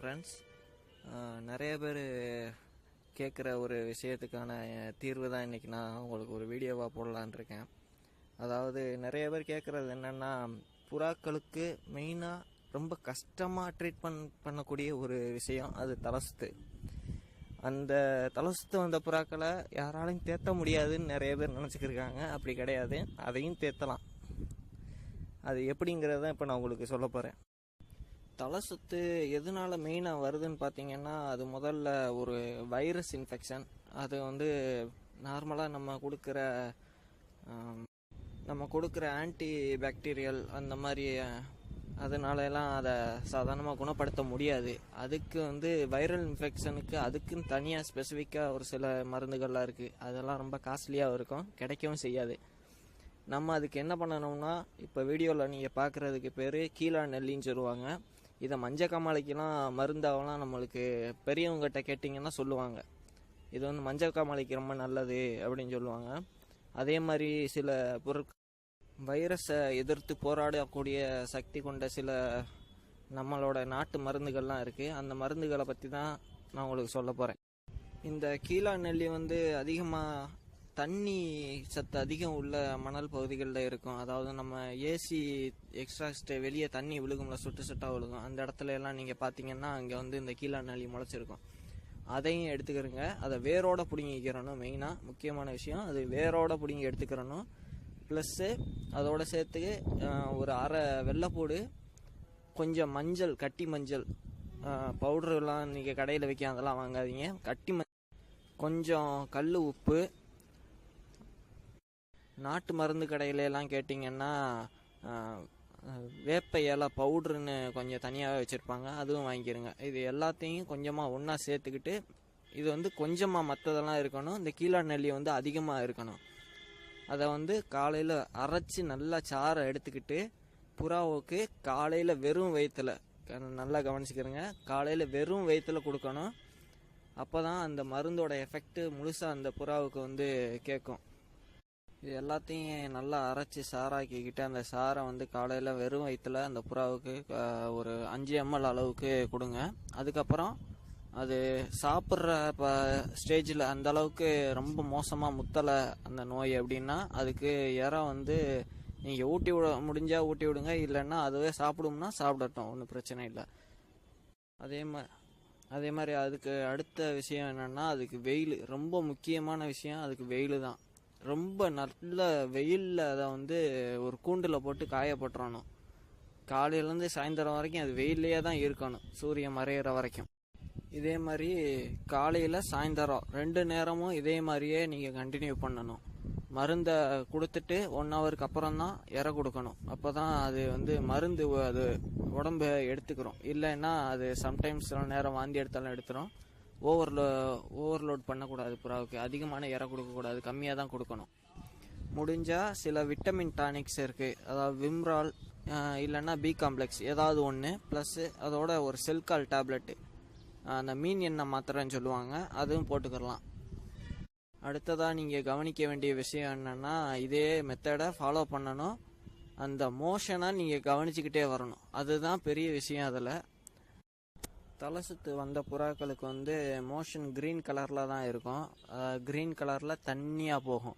Friends நிறைய பேர் கேட்குற ஒரு விஷயத்துக்கான தீர்வு தான் இன்றைக்கி நான் உங்களுக்கு ஒரு வீடியோவாக போடலான்னு இருக்கேன். அதாவது நிறைய பேர் கேட்குறது என்னென்னா புறாக்களுக்கு மெயினாக ரொம்ப கஷ்டமாக ட்ரீட் பண் பண்ணக்கூடிய ஒரு விஷயம் அது தலசுத்து. அந்த தலசுத்து வந்த புறாக்களை யாராலையும் தேத்த முடியாதுன்னு நிறைய பேர் நினச்சிக்கிருக்காங்க. அப்படி கிடையாது. அதையும் தேத்தலாம். அது எப்படிங்கிறத இப்போ நான் உங்களுக்கு சொல்ல போகிறேன் தலை சுத்து எதனால மெயினாக வருதுன்னு பார்த்தீங்கன்னா அது முதல்ல ஒரு வைரஸ் இன்ஃபெக்ஷன் அது வந்து நார்மலாக நம்ம கொடுக்குற நம்ம கொடுக்குற ஆன்டி பாக்டீரியல் அந்த மாதிரி அதனால எல்லாம் அதை சாதாரணமாக குணப்படுத்த முடியாது. அதுக்கு வந்து வைரல் இன்ஃபெக்ஷனுக்கு அதுக்குன்னு தனியாக ஸ்பெசிஃபிக்காக ஒரு சில மருந்துகள்லாம் இருக்குது அதெல்லாம் ரொம்ப காஸ்ட்லியாக இருக்கும் கிடைக்கவும் செய்யாது. நம்ம அதுக்கு என்ன பண்ணணும்னா இப்போ வீடியோவில் நீங்கள் பார்க்குறதுக்கு பேர் கீழா நெல்லின்னு சொல்லுவாங்க. இதை மஞ்சள் காமாலைக்கெல்லாம் மருந்தாவெல்லாம் நம்மளுக்கு பெரியவங்ககிட்ட கேட்டிங்கன்னா சொல்லுவாங்க. இது வந்து மஞ்சள் காமாலைக்கு ரொம்ப நல்லது அப்படின்னு சொல்லுவாங்க. அதே மாதிரி சில பொருட்கள் வைரஸை எதிர்த்து போராடக்கூடிய சக்தி கொண்ட சில நம்மளோட நாட்டு மருந்துகள்லாம் இருக்குது அந்த மருந்துகளை பற்றி தான் நான் உங்களுக்கு சொல்ல போகிறேன் இந்த கீழா நெல்லி வந்து அதிகமாக தண்ணி சத்து அதிகம் உள்ள மணல் பகுதிகளில் இருக்கும். அதாவது நம்ம ஏசி எக்ஸ்ட்ராஸ்ட் வெளியே தண்ணி விழுகும்ல சுட்டு சுட்டாக விழுகும். அந்த இடத்துல எல்லாம் நீங்கள் பார்த்தீங்கன்னா அங்கே வந்து இந்த கீழா நலி முளைச்சிருக்கும். அதையும் எடுத்துக்கிறோங்க. அதை வேரோட பிடுங்கிக்கிறணும் மெயினாக முக்கியமான விஷயம் அது வேரோட பிடுங்கி எடுத்துக்கிறணும். ப்ளஸ்ஸு அதோட சேர்த்து ஒரு அரை வெள்ளைப்பூடு கொஞ்சம் மஞ்சள் கட்டி மஞ்சள் பவுடர்லாம் நீங்கள் கடையில் விற்க அதெல்லாம் வாங்காதீங்க. கட்டி மஞ்சள் கொஞ்சம் கல் உப்பு நாட்டு மருந்து கடையிலலாம் கேட்டிங்கன்னா வேப்ப இலை பவுட்ருன்னு கொஞ்சம் தனியாகவே வச்சுருப்பாங்க. அதுவும் வாங்கிக்கிறங்க இது எல்லாத்தையும் கொஞ்சமாக ஒன்றா சேர்த்துக்கிட்டு இது வந்து கொஞ்சமாக மற்றதெல்லாம் இருக்கணும். இந்த கீழா நெல்லி வந்து அதிகமாக இருக்கணும். அதை வந்து காலையில் அரைச்சி நல்லா சாறை எடுத்துக்கிட்டு புறாவுக்கு காலையில் வெறும் வயிற்றுல நல்லா கவனிச்சுக்கிறேங்க. காலையில் வெறும் வயிற்றுல கொடுக்கணும். அப்போ தான் அந்த மருந்தோட எஃபெக்ட் முழுசாக அந்த புறாவுக்கு வந்து கேட்கும். இது எல்லாத்தையும் நல்லா அரைச்சி சாராக்கிக்கிட்டு அந்த சாரை வந்து காலையில் வெறும் வயிற்றுல அந்த புறாவுக்கு ஒரு அஞ்சு எம்எல் அளவுக்கு கொடுங்க. அதுக்கப்புறம் அது சாப்பிட்ற இப்போ ஸ்டேஜில் அந்த அளவுக்கு ரொம்ப மோசமாக முத்தலை அந்த நோய் அப்படின்னா அதுக்கு இறம் வந்து நீங்கள் ஊட்டி விட முடிஞ்சால் ஊட்டி விடுங்க இல்லைன்னா அதுவே சாப்பிடும்னா சாப்பிடட்டும் ஒன்றும் பிரச்சனை இல்லை. அதே மாதிரி அதே மாதிரி அதுக்கு அடுத்த விஷயம் என்னென்னா அதுக்கு வெயில் ரொம்ப முக்கியமான விஷயம் அதுக்கு வெயில் தான் ரொம்ப நல்ல வெயிலில் அதை வந்து ஒரு கூண்டில் போட்டு காய போட்டுறணும். காலையிலேருந்து சாயந்தரம் வரைக்கும் அது வெயிலே தான் இருக்கணும். சூரியன் மறையிற வரைக்கும். இதே மாதிரி காலையில் சாயந்தரம் ரெண்டு நேரமும் இதே மாதிரியே நீங்கள் கண்டினியூ பண்ணணும். மருந்தை கொடுத்துட்டு ஒன் ஹவருக்கு அப்புறம் தான் இற கொடுக்கணும். அப்போ தான் அது வந்து மருந்து அது உடம்ப எடுத்துக்கிறோம். இல்லைன்னா அது சம்டைம்ஸ் சில நேரம் வாந்தி எடுத்தாலும் எடுத்துரும். ஓவர்லோ ஓவர்லோட் பண்ணக்கூடாது புறாவுக்கு. அதிகமான இறை கொடுக்கக்கூடாது. கம்மியாக தான் கொடுக்கணும். முடிஞ்சால் சில விட்டமின் டானிக்ஸ் இருக்குது அதாவது விம்ரால் இல்லைன்னா பி காம்ப்ளெக்ஸ் ஏதாவது ஒன்று ப்ளஸ்ஸு அதோட ஒரு செல்கால் டேப்லெட்டு அந்த மீன் எண்ணெய் மாத்திரைன்னு சொல்லுவாங்க. அதுவும் போட்டுக்கிறலாம். அடுத்ததாக நீங்கள் கவனிக்க வேண்டிய விஷயம் என்னென்னா இதே மெத்தடை ஃபாலோ பண்ணணும். அந்த மோஷனை நீங்கள் கவனிச்சுக்கிட்டே வரணும். அதுதான் பெரிய விஷயம் அதில். தலை சுத்து வந்த புறாக்களுக்கு வந்து மோஷன் க்ரீன் கலரில் தான் இருக்கும். க்ரீன் கலரில் தண்ணியாக போகும்.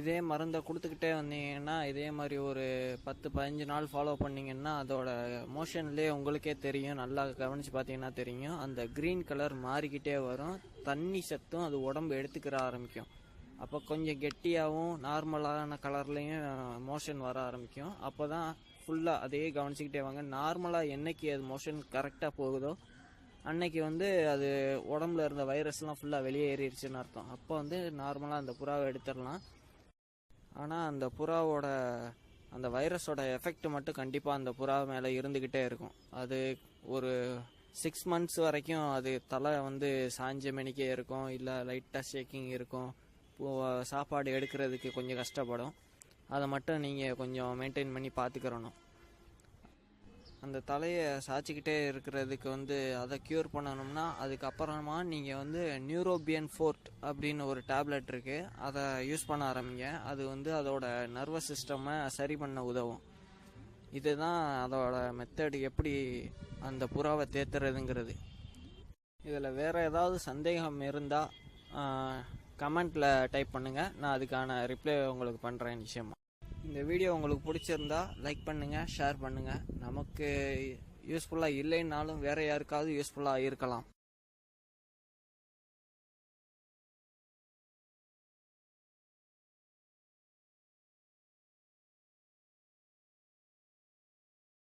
இதே மருந்தை கொடுத்துக்கிட்டே வந்தீங்கன்னா இதே மாதிரி ஒரு பத்து பதினஞ்சு நாள் ஃபாலோ பண்ணிங்கன்னா அதோட மோஷன்லேயே உங்களுக்கே தெரியும். நல்லா கவனித்து பார்த்தீங்கன்னா தெரியும். அந்த க்ரீன் கலர் மாறிக்கிட்டே வரும். தண்ணி சத்தும் அது உடம்பு எடுத்துக்கிற ஆரம்பிக்கும். அப்போ கொஞ்சம் கெட்டியாகவும் நார்மலான கலர்லேயும் மோஷன் வர ஆரம்பிக்கும். அப்போ தான் ஃபுல்லாக அதையே கவனிச்சுக்கிட்டே வாங்க. நார்மலாக என்னைக்கு அது மோஷன் கரெக்டாக போகுதோ அன்னைக்கு வந்து அது உடம்புல இருந்த வைரஸ்லாம் ஃபுல்லாக வெளியே ஏறிடுச்சுன்னு அர்த்தம். அப்போ வந்து நார்மலாக அந்த புறாவை எடுத்துடலாம். ஆனால் அந்த புறாவோட அந்த வைரஸோட எஃபெக்ட் மட்டும் கண்டிப்பாக அந்த புறா மேலே இருந்துக்கிட்டே இருக்கும். அது ஒரு சிக்ஸ் மந்த்ஸ் வரைக்கும் அது தலை வந்து சாஞ்ச மணிக்கே இருக்கும். இல்லை லைட்டாக ஷேக்கிங் இருக்கும். சாப்பாடு எடுக்கிறதுக்கு கொஞ்சம் கஷ்டப்படும். அதை மட்டும் நீங்கள் கொஞ்சம் மெயின்டைன் பண்ணி பார்த்துக்கிறணும். அந்த தலையை சாய்ச்சிக்கிட்டே இருக்கிறதுக்கு வந்து அதை க்யூர் பண்ணணும்னா அதுக்கப்புறமா நீங்கள் வந்து நியூரோபியன் ஃபோர்ட் அப்படின்னு ஒரு டேப்லெட் இருக்குது அதை யூஸ் பண்ண ஆரம்பிங்க. அது வந்து அதோட நர்வஸ் சிஸ்டமை சரி பண்ண உதவும். இதுதான் அதோட மெத்தடு எப்படி அந்த புறாவை தேத்துறதுங்கிறது. இதில் வேறு ஏதாவது சந்தேகம் இருந்தால் கமெண்ட்டில் டைப் பண்ணுங்கள் நான் அதுக்கான ரிப்ளை உங்களுக்கு பண்ணுறேன் நிச்சயமாக இந்த வீடியோ உங்களுக்கு பிடிச்சிருந்தா லைக் பண்ணுங்கள் ஷேர் பண்ணுங்கள் நமக்கு யூஸ்ஃபுல்லாக இல்லைன்னாலும் வேறு யாருக்காவது யூஸ்ஃபுல்லாக இருக்கலாம்.